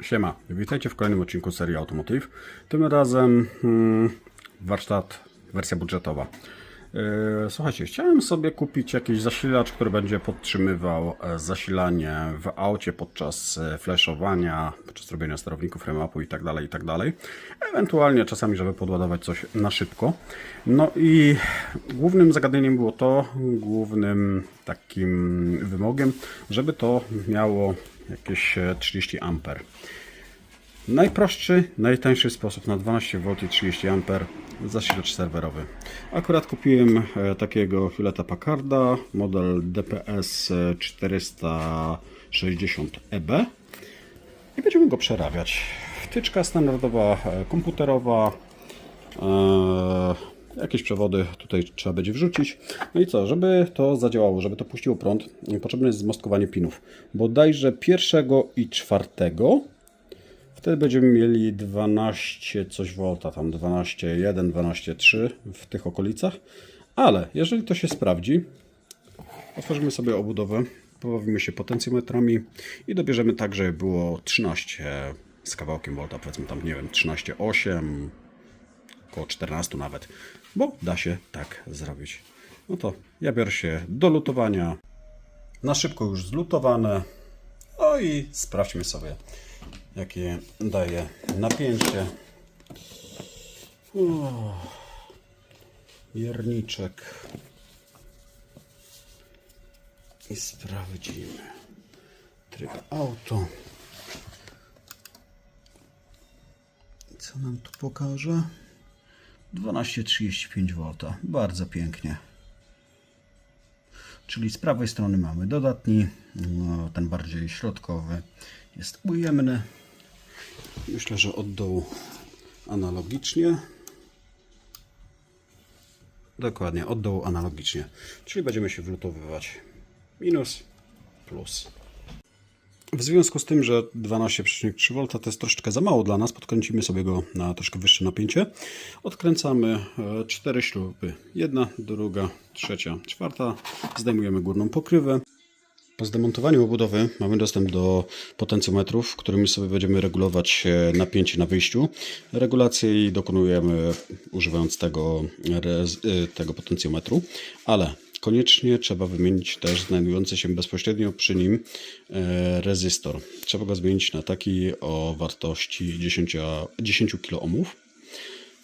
Siema, witajcie w kolejnym odcinku serii Automotive. Tym razem hmm, warsztat, wersja budżetowa. Yy, Słuchajcie, chciałem sobie kupić jakiś zasilacz, który będzie podtrzymywał e, zasilanie w aucie podczas e, flashowania, podczas robienia sterowników remapu tak tak dalej. Ewentualnie czasami, żeby podładować coś na szybko. No i głównym zagadnieniem było to, głównym takim wymogiem, żeby to miało jakieś e, 30 amper. Najprostszy, najtańszy sposób na 12V i 30 A zasilacz serwerowy. Akurat kupiłem e, takiego Hewletta Packarda, model DPS 460EB i będziemy go przerabiać. Wtyczka standardowa, e, komputerowa, e, jakieś przewody tutaj trzeba będzie wrzucić. No i co, żeby to zadziałało, żeby to puściło prąd, potrzebne jest zmostkowanie pinów. Bodajże pierwszego i czwartego Wtedy będziemy mieli 12 coś volta, tam 12,1, 12,3 w tych okolicach. Ale jeżeli to się sprawdzi, otworzymy sobie obudowę, pobawimy się potencjometrami i dobierzemy tak, żeby było 13 z kawałkiem volta, powiedzmy tam, nie wiem, 13,8, około 14 nawet, bo da się tak zrobić. No to ja biorę się do lutowania. Na szybko już zlutowane. No i sprawdźmy sobie, jakie daje napięcie. O, Mierniczek. I sprawdzimy. Tryb auto. Co nam tu pokaże? 12,35V. Bardzo pięknie. Czyli z prawej strony mamy dodatni, no, ten bardziej środkowy jest ujemny. Myślę, że od dołu analogicznie. Dokładnie, od dołu analogicznie. Czyli będziemy się wlutowywać minus, plus. W związku z tym, że 12,3V to jest troszeczkę za mało dla nas, podkręcimy sobie go na troszkę wyższe napięcie. Odkręcamy e, cztery śruby. Jedna, druga, trzecia, czwarta. Zdejmujemy górną pokrywę. Po zdemontowaniu obudowy mamy dostęp do potencjometrów, którymi sobie będziemy regulować e, napięcie na wyjściu. Regulacji jej dokonujemy używając tego, e, tego potencjometru, ale koniecznie trzeba wymienić też znajdujący się bezpośrednio przy nim e, rezystor. Trzeba go zmienić na taki o wartości 10, 10 kOhmów.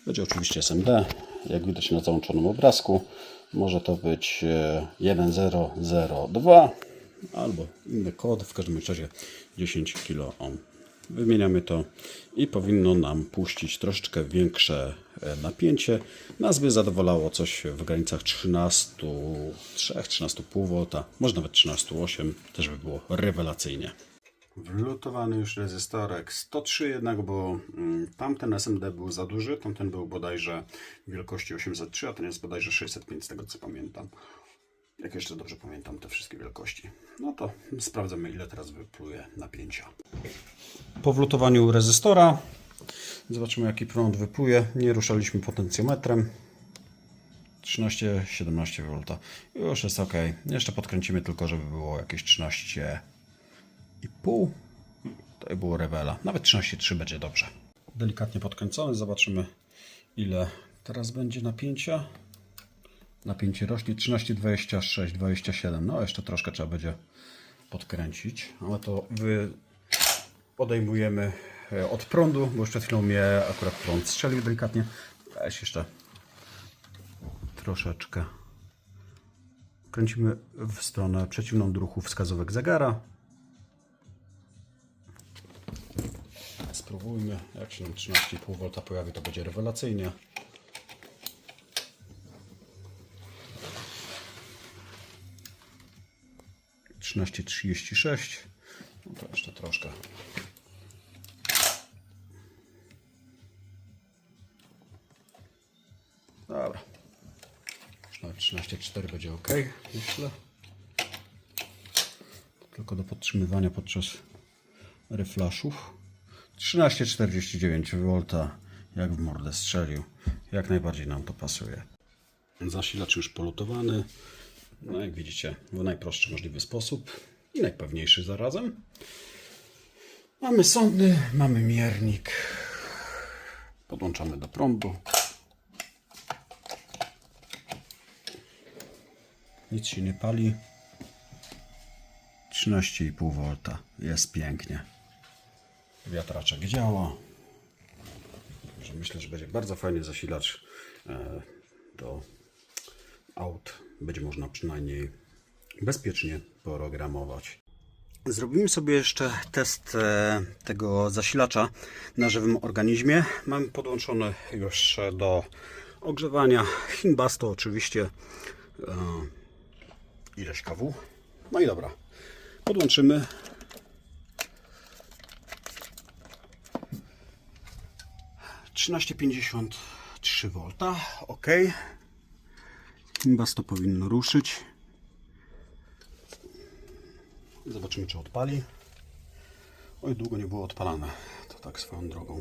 Będzie oczywiście SMD, jak widać na załączonym obrazku. Może to być e, 1002 albo inny kod, w każdym razie 10 kOhm. Wymieniamy to i powinno nam puścić troszeczkę większe e, napięcie. Nas by zadowalało coś w granicach 13,3, 13,5 V, może nawet 13,8, też by było rewelacyjnie. Wlutowany już rezystorek 103 jednak, bo mm, tamten SMD był za duży, tamten był bodajże wielkości 803, a ten jest bodajże 605 z tego co pamiętam. Jak jeszcze dobrze pamiętam te wszystkie wielkości. No to sprawdzamy ile teraz wypluje napięcia. Po wlutowaniu rezystora zobaczymy jaki prąd wypluje. Nie ruszaliśmy potencjometrem. 13-17 V. Już jest ok. Jeszcze podkręcimy tylko, żeby było jakieś 13,5. To było rewela. Nawet 13,3 będzie dobrze. Delikatnie podkręcony. Zobaczymy ile teraz będzie napięcia. Napięcie rośnie 13, 26, 27. No jeszcze troszkę trzeba będzie podkręcić, ale to wy odejmujemy e, od prądu, bo już przed chwilą mnie akurat prąd strzelił delikatnie. Weź jeszcze troszeczkę. Kręcimy w stronę przeciwną do ruchu wskazówek zegara. Spróbujmy. Jak się nam 13,5 V pojawi, to będzie rewelacyjnie. Trzynaście trzydzieści sześć. No to jeszcze troszkę. Dobra. Już nawet 13,4 będzie ok, myślę. Tylko do podtrzymywania podczas reflaszów. 13,49 V, jak w mordę strzelił. Jak najbardziej nam to pasuje. Zasilacz już polutowany. No jak widzicie, w najprostszy możliwy sposób i najpewniejszy zarazem. Mamy sondy, mamy miernik. Podłączamy do prądu. Nic się nie pali. 13,5 V. Jest pięknie. Wiatraczek działa. Myślę, że będzie bardzo fajny zasilacz e, do aut. Będzie można przynajmniej bezpiecznie programować. Zrobimy sobie jeszcze test e, tego zasilacza na żywym organizmie. Mamy podłączony już do ogrzewania Hinbasto oczywiście e, ileś kW. No i dobra, podłączymy. Trzynaście pięćdziesiąt trzy V. OK. Hinbasto powinno ruszyć. Zobaczymy, czy odpali. Oj, długo nie było odpalane. To tak swoją drogą.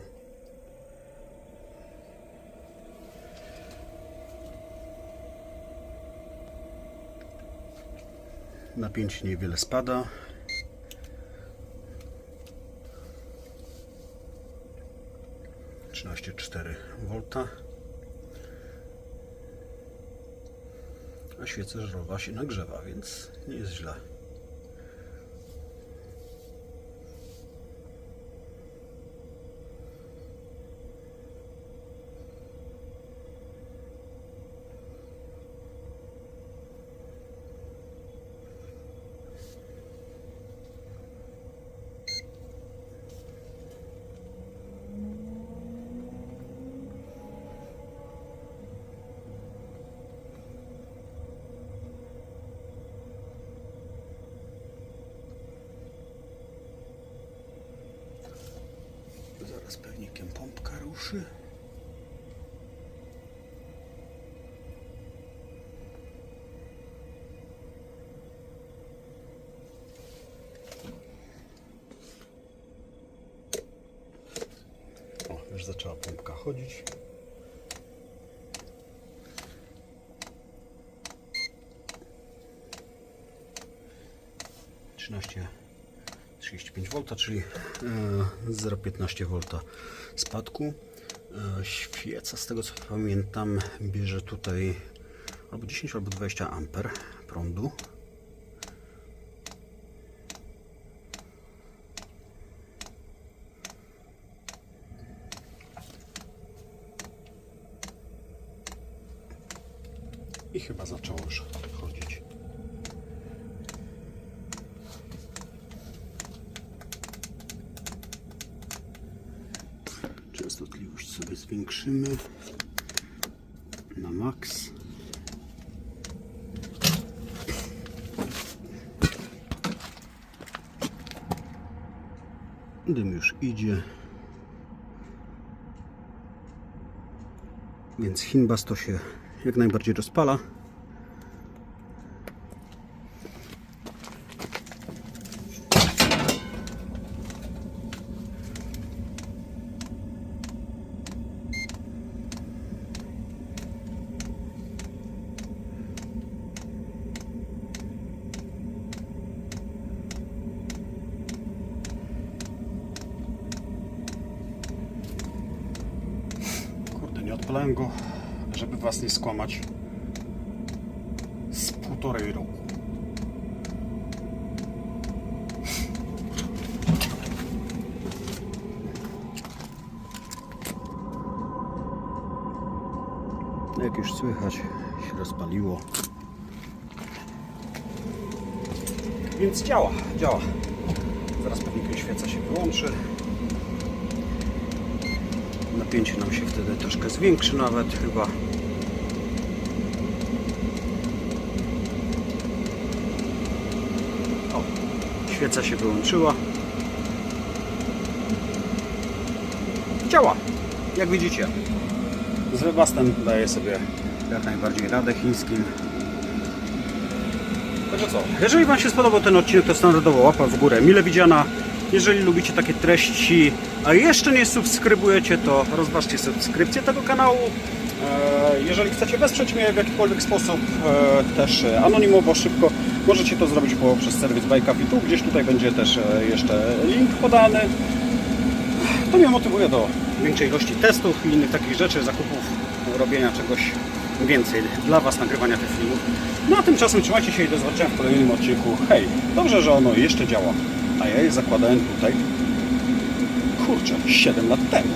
Napięcie niewiele spada. Trzynaście cztery V. A świeca żarowa się nagrzewa, więc nie jest źle. Pewnikiem pompka ruszy. O, już zaczęła pompka chodzić. Trzynaście 35 V, czyli e, 0,15 V spadku. E, Świeca, z tego co pamiętam, bierze tutaj albo 10 albo 20 amper prądu. I chyba zaczęło już chodzić. Sobie zwiększymy na maks. Dym już idzie. Więc Hinbas to się jak najbardziej rozpala. Odpalałem go, żeby was nie skłamać. Z półtorej roku. Jak już słychać, się rozpaliło. Więc działa, działa. Zaraz pewnie świeca się wyłączy. Napięcie nam się wtedy troszkę zwiększy nawet chyba. O, świeca się wyłączyła. Działa, jak widzicie. Z Webastem daje sobie jak najbardziej radę chińskim. Co, jeżeli Wam się spodobał ten odcinek, to standardowo łapa w górę, mile widziana. Jeżeli lubicie takie treści, a jeszcze nie subskrybujecie, to rozważcie subskrypcję tego kanału. E, Jeżeli chcecie wesprzeć mnie w jakikolwiek sposób, e, też e, anonimowo, szybko, możecie to zrobić poprzez serwis Buy. Tu gdzieś tutaj będzie też jeszcze link podany. To mnie motywuje do większej ilości testów i innych takich rzeczy, zakupów, robienia czegoś więcej dla Was, nagrywania tych filmów. No a tymczasem trzymajcie się i do zobaczenia w kolejnym odcinku. Hej, dobrze, że ono jeszcze działa, a ja je zakładałem tutaj, kurczę, 7 lat temu.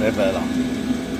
Rewela.